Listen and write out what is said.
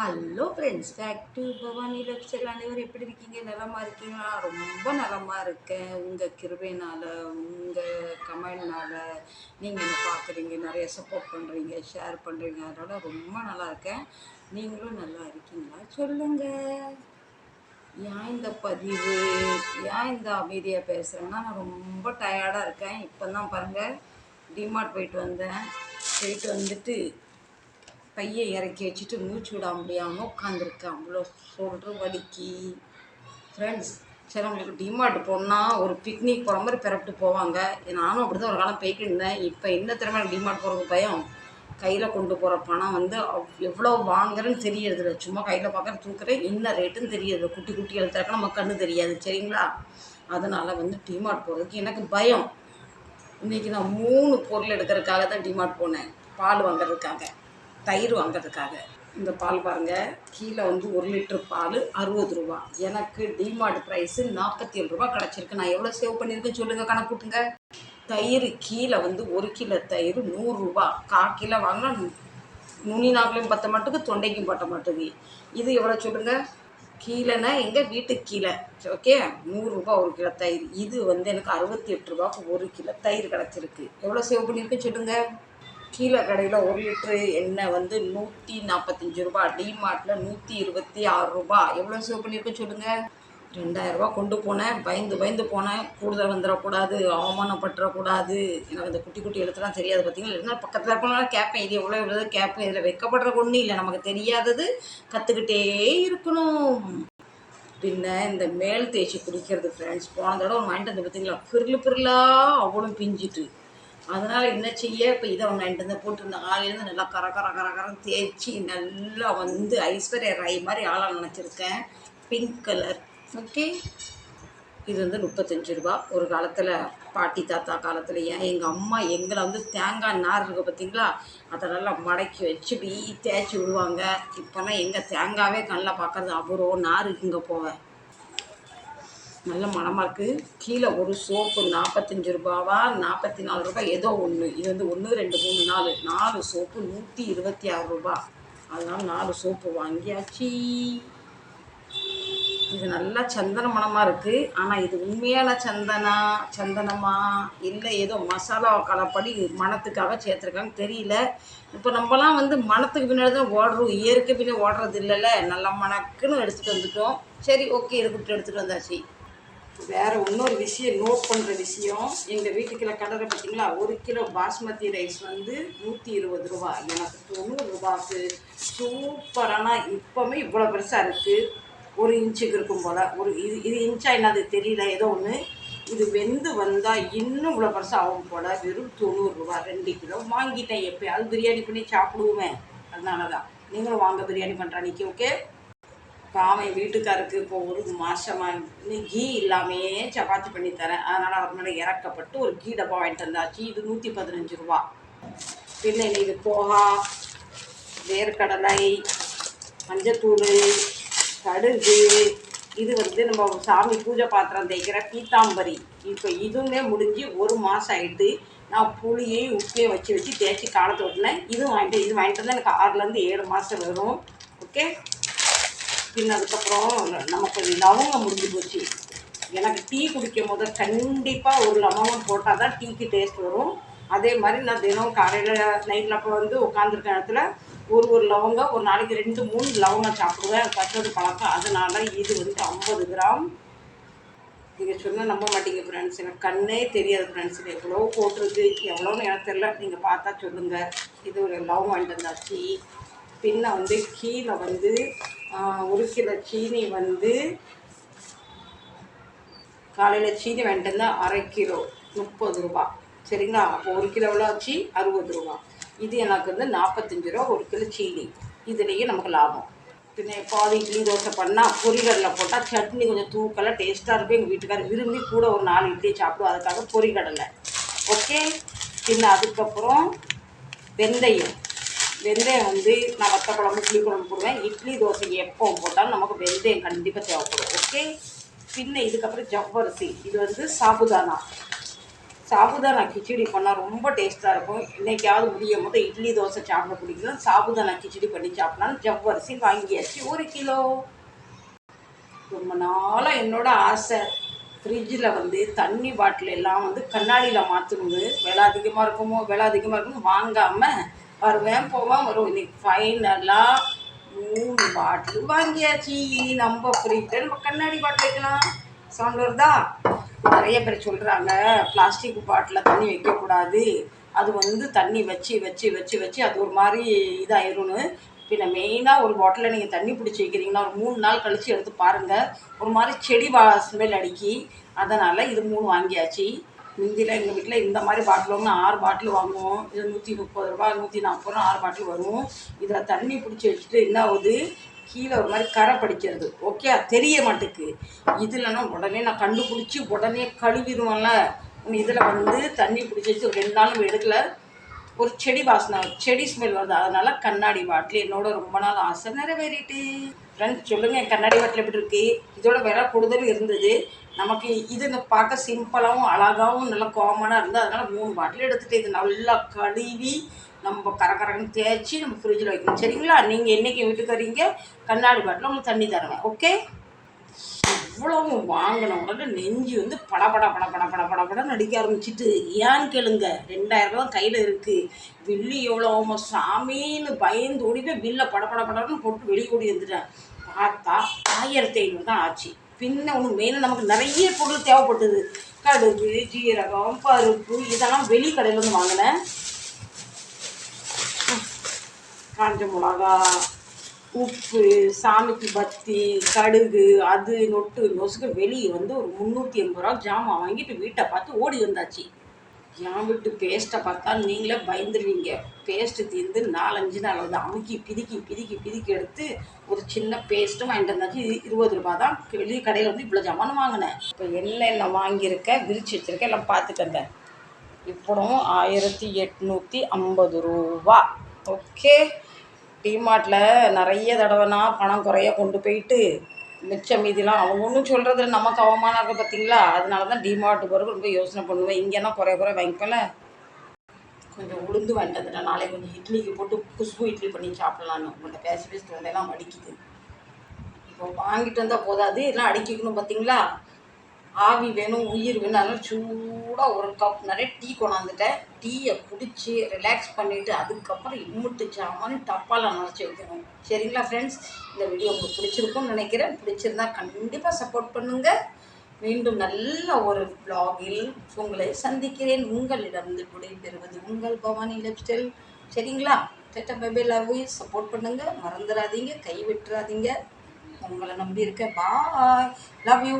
Hello friends back to Bhavani Lakshar அனைவரும் எப்படி இருக்கீங்க? நலமாக இருக்கீங்களா? ரொம்ப நலமாக இருக்கேன். உங்கள் கிருபைனால உங்கள் கமெண்ட்னால் நீங்கள் என்ன பார்க்குறீங்க நிறைய சப்போர்ட் பண்ணுறீங்க ஷேர் பண்ணுறீங்க அதனால் ரொம்ப நல்லா இருக்கேன். நீங்களும் நல்லா இருக்கீங்களா? சொல்லுங்கள் ஏன் இந்த பதிவு? ஏன் இந்த அமைதியாக பேசுகிறேன்னா நான் ரொம்ப டயர்டாக இருக்கேன். இப்போ தான் பாருங்கள் டிமார்ட் போயிட்டு வந்தேன். போயிட்டு வந்துட்டு கையை இறக்கி வச்சுட்டு மூச்சு விட முடியாமல் உட்காந்துருக்கேன் அவ்வளோ சொல்கிற வலிக்கு. ஃப்ரெண்ட்ஸ் சிலவங்களுக்கு டிமார்ட் போனால் ஒரு பிக்னிக் போகிற மாதிரி பிறப்பிட்டு போவாங்க. நானும் அப்படி தான் ஒரு காலம் போய்கிட்டு இருந்தேன். இப்போ என்ன திறமை டிமார்ட் போகிறதுக்கு பயம். கையில் கொண்டு போகிற பணம் வந்து அவ் எவ்வளோ வாங்குறேன்னு தெரியறதில்ல. சும்மா கையில் பார்க்குற தூக்குறேன். என்ன ரேட்டுன்னு தெரியுது குட்டி குட்டி எழுத்துறக்க நம்ம கண்ணு தெரியாது. சரிங்களா? அதனால் வந்து டிமார்ட் போகிறதுக்கு எனக்கு பயம். இன்றைக்கி நான் மூணு பொருள் எடுக்கிறதுக்காக தான் டிமார்ட் போனேன். பால் வாங்குறதுக்காக. தயிர் வாங்குறதுக்காக. இந்த பால் பாருங்கள் கீழே வந்து ஒரு லிட்டர் பால் அறுபது ரூபா. எனக்கு டிமார்ட் ப்ரைஸு நாற்பத்தி ஏழு ரூபா கிடச்சிருக்கு. நான் எவ்வளோ சேவ் பண்ணியிருக்கேன்னு சொல்லுங்கள் கணக்கூட்டுங்க தயிர் கீழே வந்து ஒரு கிலோ தயிர் நூறுரூவா கா கிலோ வாங்கினா நுனி நாக்கிலையும் பத்த மாட்டுக்கு தொண்டைக்கும் பட்ட மாட்டுது இது எவ்வளோ சொல்லுங்கள் கீழேனா எங்கள் வீட்டுக்கு கீழே. ஓகே? நூறுரூபா ஒரு கிலோ தயிர். இது வந்து எனக்கு அறுபத்தி எட்டு ரூபாய்க்கு ஒரு கிலோ தயிர் கிடச்சிருக்கு. எவ்வளோ சேவ் பண்ணியிருக்கேன் சொல்லுங்கள் கீழே கடையில் ஒரு லிட்ரு எண்ணெய் வந்து நூற்றி நாற்பத்தஞ்சு ரூபா டிமார்ட்டில் நூற்றி இருபத்தி ஆறு ரூபா. எவ்வளோ சேவ் பண்ணியிருக்கேன் சொல்லுங்கள் ரெண்டாயிரரூபா கொண்டு போனேன். பயந்து பயந்து போனேன். கூடுதல் வந்துடக்கூடாது அவமானப்பட்டுறக்கூடாது. எனக்கு அந்த குட்டி குட்டி எழுத்துலாம் தெரியாது பார்த்தீங்களா இருந்தால் பக்கத்தில் இருக்கணும்னா கேட்பேன் இது எவ்வளோ எவ்வளோ கேட்பேன் இதில் வைக்கப்படுற ஒன்றும் இல்லை. நமக்கு தெரியாதது கற்றுக்கிட்டே இருக்கணும். பின்ன இந்த மேல் தேய்ச்சி குடிக்கிறது ஃப்ரெண்ட்ஸ் போன தடவை ஒரு வாங்கிட்டு வந்து பார்த்தீங்களா பிரில் பிருளாக அவ்வளோ பிஞ்சிட்டு. அதனால் என்ன செய்ய? இப்போ இதை ஒன்று ரெண்டு வந்து போட்டிருந்த ஆளிலேருந்து நல்லா கர கர கர கரன்னு தேய்ச்சி நல்லா வந்து ஐஸ்வர்யா ராய் மாதிரி ஆளாக நினச்சிருக்கேன். பிங்க் கலர் ஓகே இது வந்து முப்பத்தஞ்சு ரூபா. ஒரு காலத்தில் பாட்டி தாத்தா காலத்தில் ஏன் எங்கள் அம்மா எங்களை வந்து தேங்காய் நார் இருக்குது பார்த்தீங்களா அதை நல்லா மடக்கி வச்சு இப்படி தேய்ச்சி விடுவாங்க. இப்போல்லாம் எங்கள் தேங்காவே கண்ணில் பார்க்கறது அவ்வளோ நார் இங்கே போவேன். நல்ல மணமாக இருக்குது கீழே ஒரு சோப்பு நாற்பத்தஞ்சு ரூபாவா நாற்பத்தி நாலு ரூபாய் ஏதோ ஒன்று இது வந்து ஒன்று ரெண்டு மூணு நாலு. நாலு சோப்பு நூற்றி இருபத்தி ஆறு ரூபா. அதனால் நாலு சோப்பு வாங்கியாச்சு. இது நல்லா சந்தன மணமாக இருக்குது ஆனால் இது உண்மையான சந்தனா சந்தனமா? இல்லை ஏதோ மசாலா கலப்படி மணத்துக்காக சேர்த்துருக்காங்க தெரியல. இப்போ நம்மலாம் வந்து மணத்துக்கு பின்னாடி தான் ஓடுறோம். இயற்கை பின்னே ஓடுறது இல்லைல்ல. நல்லா மணக்குன்னு எடுத்துகிட்டு வந்துட்டோம். சரி ஓகே இருக்கட்டும் எடுத்துகிட்டு வந்தாச்சு. வேறு இன்னொரு விஷயம் நோட் பண்ணுற விஷயம். எங்கள் வீட்டுக்குள்ள கடலை பார்த்தீங்களா ஒரு கிலோ பாஸ்மதி ரைஸ் வந்து நூற்றி இருபது ரூபா. எனக்கு தொண்ணூறு ரூபாய்க்கு சூப்பரான இப்போவுமே இவ்வளோ பெருசாக இருக்குது ஒரு இன்ச்சுக்கு இருக்கும் போல். ஒரு இது இது இன்ச்சா என்னது தெரியல ஏதோ ஒன்று இது வெந்து வந்தால் இன்னும் இவ்வளோ பெருசாக ஆகும் போல். வெறும் தொண்ணூறுரூவா ரெண்டு கிலோ. வாங்கிட்டேன் எப்போயாவது. பிரியாணி பண்ணி சாப்பிடுவேன் அதனால தான் நீங்களும் வாங்க பிரியாணி பண்ணுற அன்றைக்கி ஓகே இப்போ வீட்டுக்காருக்கு இப்போ ஒரு மாதமாக கீ இல்லாமையே சப்பாத்தி பண்ணி தரேன். அதனால் அவர் மேலே இறக்கப்பட்டு ஒரு கீ டப்பா வாங்கிட்டு வந்தாச்சு. இது நூற்றி பதினஞ்சு ரூபா. பின்ன இது போகா வேர்க்கடலை மஞ்சத்தூள் கடுகு. இது வந்து நம்ம சாமி பூஜை பாத்திரம் தேய்க்கிற பீத்தாம்பரி. இப்போ இதுவுமே முடிஞ்சு ஒரு மாதம் ஆகிட்டு நான் புளியையும் உப்பையும் வச்சு வச்சு தேய்ச்சி காலத்து விட்டுனேன் இதுவும் வாங்கிட்டு இது வாங்கிட்டு வந்தால் எனக்கு ஆறுலேருந்து ஏழு மாதம் வரும். ஓகே? பின்ன அதுக்கப்புறம் நமக்கு லவங்கம் முடிஞ்சு போச்சு. எனக்கு டீ குடிக்கும் போது கண்டிப்பாக ஒரு லவங்கம் போட்டால் தான் டீக்கு டேஸ்ட் வரும். அதே மாதிரி நான் தினம் காலையில் நைட்டில் அப்போ வந்து உட்காந்துருக்க இடத்துல ஒரு ஒரு லவங்கம் ஒரு நாளைக்கு ரெண்டு மூணு லவங்கம் சாப்பிடுவேன். கட்டுறது பழக்கம். அதனால் இது வந்து ஐம்பது கிராம். நீங்கள் சொன்னால் நம்ப மாட்டீங்க ஃப்ரெண்ட்ஸ் எனக்கு கண்ணே தெரியாது ஃப்ரெண்ட்ஸ் இது எவ்வளோ போட்டிருக்கு. எவ்வளோன்னு எனக்கு தெரில நீங்கள் பார்த்தா சொல்லுங்கள் இது ஒரு லவ் வாங்கிட்டு வந்தாச்சு பின்ன வந்து கீழே வந்து ஒரு கிலோ சீனி வந்து காலையில் சீனி வாங்கிட்டு வந்தால் அரை கிலோ முப்பது ரூபா. சரிங்களா? அப்போ ஒரு கிலோவில் வச்சு அறுபது ரூபா. இது எனக்கு வந்து நாற்பத்தஞ்சு ரூபா ஒரு கிலோ சீனி. இதுலேயே நமக்கு லாபம். பின்ன பாதி இட்லி தோசை பண்ணால் பொரிகடலை போட்டால் சட்னி கொஞ்சம் தூக்கலை டேஸ்ட்டாக இருக்கும். எங்கள் வீட்டுக்காரர் விரும்பி கூட ஒரு நாலு இட்லி சாப்பிடுவோம் அதுக்காக பொரிகடலை. ஓகே? பின்ன அதுக்கப்புறம் வெந்தயம். வெந்தயம் வந்து நான் வத்த குழம்பு புளி குழம்பு போடுவேன். இட்லி தோசை எப்போ போட்டாலும் நமக்கு வெந்தயம் கண்டிப்பாக தேவைப்படும். ஓகே பின்ன இதுக்கப்புறம் ஜவ்வரிசி. இது வந்து சாபுதானா. சாபுதானா கிச்சடி பண்ணால் ரொம்ப டேஸ்ட்டாக இருக்கும். என்னைக்காவது முடியும் போது இட்லி தோசை சாப்பிட பிடிக்கும் சாபுதானா கிச்சடி பண்ணி சாப்பிடலாம். ஜவ்வரிசி வாங்கியாச்சு. ஒரு கிலோ. ரொம்ப நாளாக என்னோட ஆசை. ஃப்ரிட்ஜில் வந்து தண்ணி பாட்டில் எல்லாம் வந்து கண்ணாடியில் மாற்றணுது விலை அதிகமாக இருக்குமோ விலை அதிகமாக இருக்குமோ வாங்காமல் வருவேன் போவேன் வரும். இன்னைக்கு ஃபைனலாக மூணு பாட்டில் வாங்கியாச்சு. இனி நம்ம ஃப்ரிட்ஜில் நம்ம கண்ணாடி பாட்டில் வைக்கலாம். சவுண்ட் வருதா நிறைய பேர் சொல்கிறாங்க பிளாஸ்டிக் பாட்டில் தண்ணி வைக்கக்கூடாது. அது வந்து தண்ணி வச்சு வச்சு வச்சு வச்சு அது ஒரு மாதிரி இதாயிரும்னு. பின்ன மெயினாக ஒரு பாட்டிலில் நீங்கள் தண்ணி பிடிச்சி வைக்கிறீங்கன்னா ஒரு மூணு நாள் கழித்து எடுத்து பாருங்கள் ஒரு மாதிரி செடி வா ஸ்மெல் அடிக்கி. அதனால் இது மூணு வாங்கியாச்சு. முந்தியில் எங்கள் வீட்டில் இந்த மாதிரி பாட்டில் வாங்கினா ஆறு பாட்டில் வாங்குவோம். இது நூற்றி முப்பது ரூபா நூற்றி நாற்பது ரூபா ஆறு பாட்டில் வரும். இதில் தண்ணி பிடிச்சி வச்சுட்டு என்ன ஆகுது? கீழே ஒரு மாதிரி கரை படிக்கிறது. ஓகே தெரிய மாட்டுக்கு. இதுலன்னா உடனே நான் கண்டுபிடிச்சி உடனே கழுவிடுவேன்ல. இதில் வந்து தண்ணி பிடிச்சி வச்சு ஒரு ரெண்டு நாளும் எடுக்கல. ஒரு செடி வாசனை செடி ஸ்மெல் வருது. அதனால் கண்ணாடி பாட்டில் என்னோட ரொம்ப நாள் ஆசை நிறைவேறிட்டு. ஃப்ரெண்ட்ஸ் சொல்லுங்கள் என் கண்ணாடி பாட்டில் எப்படி இருக்கு? இதோட விலை கூடுதல் இருந்தது. நமக்கு இது இந்த பார்க்க சிம்பிளாகவும் அழகாகவும் நல்லா காமனாக இருந்தது. அதனால் மூணு பாட்டில் எடுத்துகிட்டு இது நல்லா கழுவி நம்ம கரகரன்னு தேய்ச்சி நம்ம ஃப்ரிட்ஜில் வைக்கணும். சரிங்களா? நீங்கள் என்னைக்கு வீட்டுக்கு வரீங்க கண்ணாடி பாட்டில் உங்களுக்கு தண்ணி தருவேன் ஓகே இவ்வளவு வாங்கின உடனே நெஞ்சு வந்து படபட பட பட பட பட பட நடிக்க ஆரம்பிச்சிட்டு ஏன்னு கேளுங்க ரெண்டாயிரம் ரூபா கையில் இருக்குது வில்லு எவ்வளோ சாமின்னு பயந்து ஓடி போய் பில்லை பட பட படன்னு போட்டு வெளியே ஓடி வந்துட்டேன். பார்த்தா ஆயிரத்தி ஐநூறு தான் ஆச்சு. பின்ன ஒன்று மெயினாக நமக்கு நிறைய பொருள் தேவைப்பட்டது. கடுகு ஜீரகம் பருப்பு இதெல்லாம் வெளி கடையில் வந்து வாங்கினேன். காஞ்ச மிளகா உப்பு சாமிக்கு பத்தி கடுகு அது நொட்டு நொசுக்கு வெளியே வந்து ஒரு முந்நூற்றி எண்பது ரூபா ஜாமான் வாங்கிட்டு வீட்டை பார்த்து ஓடி வந்தாச்சு. என் வீட்டு பேஸ்ட்டை பார்த்தா நீங்களே பயந்துருவீங்க. பேஸ்ட்டு தீர்ந்து நாலஞ்சு நாள் வந்து அமுக்கி பிதுக்கி பிதுக்கி பிதுக்கி எடுத்து ஒரு சின்ன பேஸ்ட்டும் வாங்கிட்டு வந்தாச்சு. இது இருபது ரூபா தான். வெளியே கடையில் வந்து இவ்வளோ ஜாமான் வாங்கினேன். இப்போ என்னென்ன வாங்கியிருக்கேன் விரிச்சு வச்சுருக்கேன் எல்லாம் பார்த்துக்கங்க இப்போவும் ஆயிரத்தி எட்நூற்றி ஐம்பது ரூபா. ஓகே டிமார்ட்டில் நிறைய தடவைனா பணம் குறைய கொண்டு போயிட்டு மிச்சம் மீதிலாம் அவங்க ஒன்றும் சொல்கிறது நமக்கு அவமானம் இருக்குது பார்த்தீங்களா அதனால தான் டிமார்ட்டு போகிறது ரொம்ப யோசனை பண்ணுவேன். இங்கேனா குறைய குறை வாங்கிக்கல கொஞ்சம் உளுந்து வாங்கிட்டு நாளைக்கு கொஞ்சம் இட்லிக்கு போட்டு குஷ்பு இட்லி பண்ணி சாப்பிட்லான்னு உங்கள்கிட்ட பேசி பேசி தொண்டையெல்லாம் வலிக்குது. இப்போ வாங்கிட்டு வந்தால் போதாது? இதெல்லாம் அடிக்கணும் பார்த்தீங்களா ஆவி வேணும் உயிர் வேணும் அதனால் சூடாக ஒரு கப் நிறைய டீ கொண்டாந்துட்டேன். டீயை குடித்து ரிலாக்ஸ் பண்ணிவிட்டு அதுக்கப்புறம் இம்முட்டு சாமான் டப்பாவில் நினச்சி வைக்கணும். சரிங்களா ஃப்ரெண்ட்ஸ் இந்த வீடியோ உங்களுக்கு பிடிச்சிருக்கும்னு நினைக்கிறேன். பிடிச்சிருந்தா கண்டிப்பாக சப்போர்ட் பண்ணுங்கள் மீண்டும் நல்ல ஒரு vlog-இல் உங்களை சந்திக்கிறேன். உங்களிடமிருந்து விடைபெறுவது உங்கள் பவானி லைஃப் சரிங்களா? டெட்டா பேபி லவ் சப்போர்ட் பண்ணுங்கள் மறந்துடாதீங்க. கை விட்டுறாதீங்க உங்களை நம்பி இருக்க பா லவ் யூ